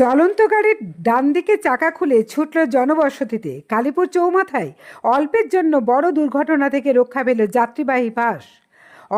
চলন্ত গাড়ির ডান দিকে চাকা খুলে ছুটল জনবসতিতে। কালীপুর চৌমাথায় অল্পের জন্য বড় দুর্ঘটনা থেকে রক্ষা পেল যাত্রীবাহী বাস।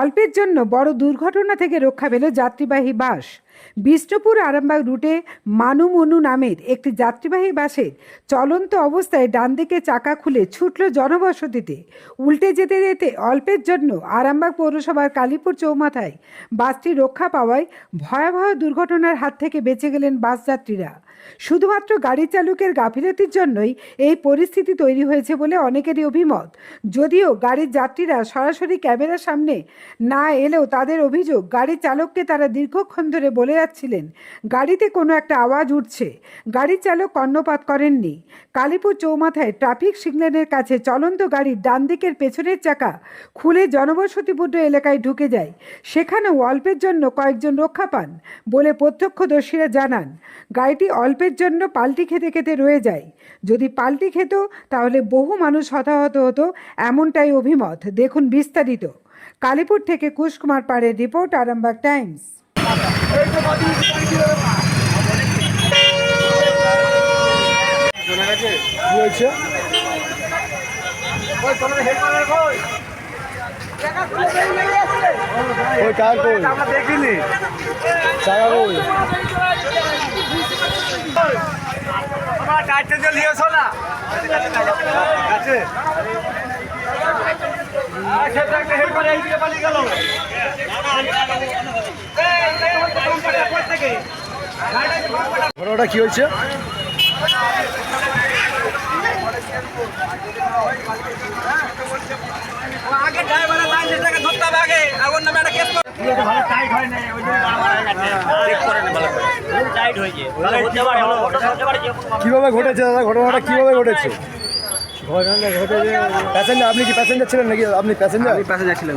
অল্পের জন্য বড় দুর্ঘটনা থেকে রক্ষা পেল যাত্রীবাহী বাস। বিষ্ণুপুর আরামবাগ রুটে মানু মনু নামের একটি যাত্রীবাহী বাসের চলন্ত অবস্থায় ডান দিকে চাকা খুলে ছুটল জনবসতিতে। উল্টে যেতে যেতে অল্পের জন্য আরামবাগ পৌরসভার কালীপুর চৌমাথায় বাসটি রক্ষা পাওয়ায় ভয়াবহ দুর্ঘটনার হাত থেকে বেঁচে গেলেন বাস যাত্রীরা। শুধুমাত্র গাড়ি চালকের গাফিলতির জন্যই এই পরিস্থিতি তৈরি হয়েছে বলে অনেকেরই অভিমত। যদিও গাড়ির যাত্রীরা সরাসরি ক্যামেরার সামনে না এলেও তাদের অভিযোগ গাড়ির চালককে তারা দীর্ঘক্ষণ ধরে বলে যাচ্ছিলেন, গাড়িতে কোনো একটা আওয়াজ উঠছে। গাড়ির চালক কর্ণপাত করেননি। কালীপুর চৌমাথায় ট্রাফিক সিগন্যালের কাছে চলন্ত গাড়ির ডান দিকের পেছনের চাকা খুলে জনবসতিপূর্ণ এলাকায় ঢুকে যায়। সেখানেও অল্পের জন্য কয়েকজন রক্ষা পান বলে প্রত্যক্ষদর্শীরা জানান। গাড়িটি অল্পের জন্য পাল্টি খেতে খেতে রয়ে যায়। যদি পাল্টি খেত, তাহলে বহু মানুষ হতাহত হতো এমনটাই অভিমত। দেখুন বিস্তারিত। কালীপুর থেকে কুশকুমার পাড়ের রিপোর্ট, আরামবাগ টাইমস। কি হয়েছে ওই কার কই আমরা দেখিনি চাকা কই আমার টাইটটা জল দিয়েছ না আছে সেটা একটা হেল্প করে এইদিকে পালিয়ে গেল ঘটনাটা কি হয়েছে আগে ড্রাইভারের লাইন সেটাকে ধরতে হবে আগে আগুন নামে একটা কেস ভালো টাইট হয় না ওই জন্য আমার গেছে। চেক করে ভালো করে। টাইট হয়েছে তাহলে হতে পারে হতে পারে কীভাবে ঘটেছে দাদা? ঘটনাটা কীভাবে ঘটেছে? ঘটনাটা ঘটেছে প্যাসেঞ্জার আপনি কি প্যাসেঞ্জার ছিলেন নাকি? আপনি প্যাসেঞ্জার আমি প্যাসেঞ্জার ছিলেন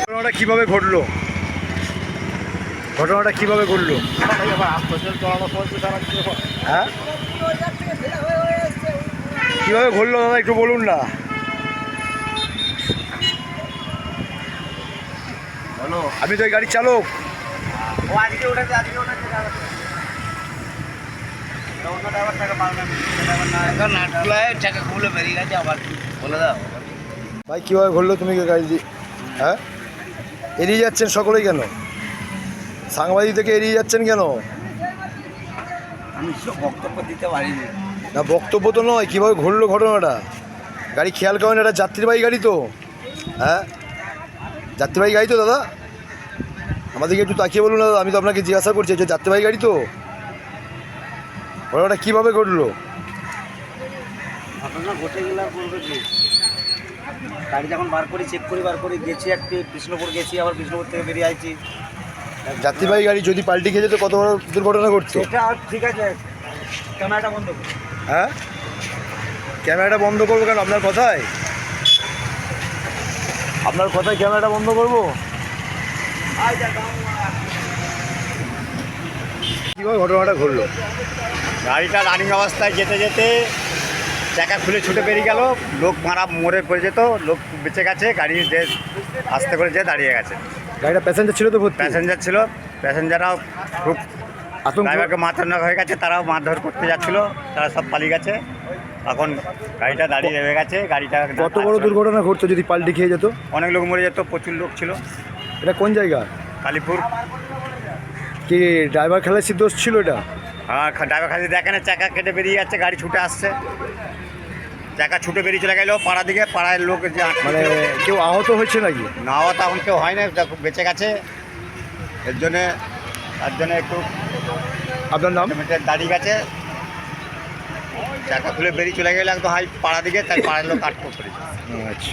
ঘটনাটা কীভাবে ঘটলো? ঘটনাটা কীভাবে ঘটলো? হ্যাঁ? কীভাবে ঘটলো দাদা একটু বলুন না। আমি তো এই গাড়ির চালক। ভাই কীভাবে ঘটলো তুমি গাড়ি হ্যাঁ? এড়িয়ে যাচ্ছেন সকলেই কেন? সাংবাদিক থেকে এড়িয়ে যাচ্ছেন কেন? আমি বক্তব্য দিতে পারিনি। না বক্তব্য তো নয় কীভাবে ঘটলো ঘটনাটা? গাড়ি খেয়াল করেন এটা যাত্রীবাহী গাড়ি তো। হ্যাঁ? যাত্রীবাহী গাড়ি তো দাদা। আমাদেরকে একটু তাকিয়ে বলুন দাদা আমি তো আপনাকে জিজ্ঞাসা করছি যে যাত্রীবাহী গাড়ি তো? ঘটনাটা কীভাবে ঘটলো? ঘটনা ঘটে গেলে বলবে কি? গাড়ি যখন বার করি চেক করি বার করি গেছি একটি বিষ্ণুপুর গেছি আবার বিষ্ণুপুর থেকে বেরিয়ে আইছি। যাত্রীবাহী গাড়ি যদি পাল্টি খেয়ে যেত কত বড় দুর্ঘটনা ঘটতো? সেটা ঠিক আছে ক্যামেরাটা বন্ধ করি। হ্যাঁ? ক্যামেরাটা বন্ধ করব কেন? আপনার কথায়? আপনার কথায় ক্যামেরাটা বন্ধ করব? কীভাবে ঘটনাটা ঘটলো? গাড়িটা রানিং অবস্থায় যেতে যেতে চাকা খুলে ছুটে বেরিয়ে গেল। লোক মারা মরে পড়ে যেত লোক বেঁচে গেছে গাড়ি যে আস্তে করে যে দাঁড়িয়ে গেছে। গাড়িটা প্যাসেঞ্জার ছিল তো ভর্তি? প্যাসেঞ্জার ছিল। প্যাসেঞ্জাররাও খুব ড্রাইভারকে মাথার হয়ে গেছে তারাও মারধর করতে যাচ্ছিল তারা সব পালিয়ে গেছে। এখন গাড়িটা দাঁড়িয়ে রয়ে গেছে গাড়িটা কত বড় দুর্ঘটনা ঘটতো যদি পাল্টি খেয়ে যেত? অনেক লোক মরে যেত প্রচুর লোক ছিল। এটা কোন জায়গা? কালীপুর। কি ড্রাইভার খেলার দোষ ছিল এটা? আর ড্রাইভার খালি দেখে না চাকা কেটে বেরিয়ে যাচ্ছে গাড়ি ছুটে আসছে। চাকা ছুটে বেরিয়ে চলে গেল পাড়া দিকে পাড়ায় লোক যে মানে কেউ আহত হয়েছে নাকি? না আহত এখন কেউ হয় না দেখো বেঁচে গেছে। এর জন্যে তার জন্য একটু আপনার নাম? দাঁড়িয়ে গেছে। চাকা খুলে বেরিয়ে চলে গেলে একদম হাই পাড়া দিকে তাই পাড়ার লোক আটক করেছে আচ্ছা।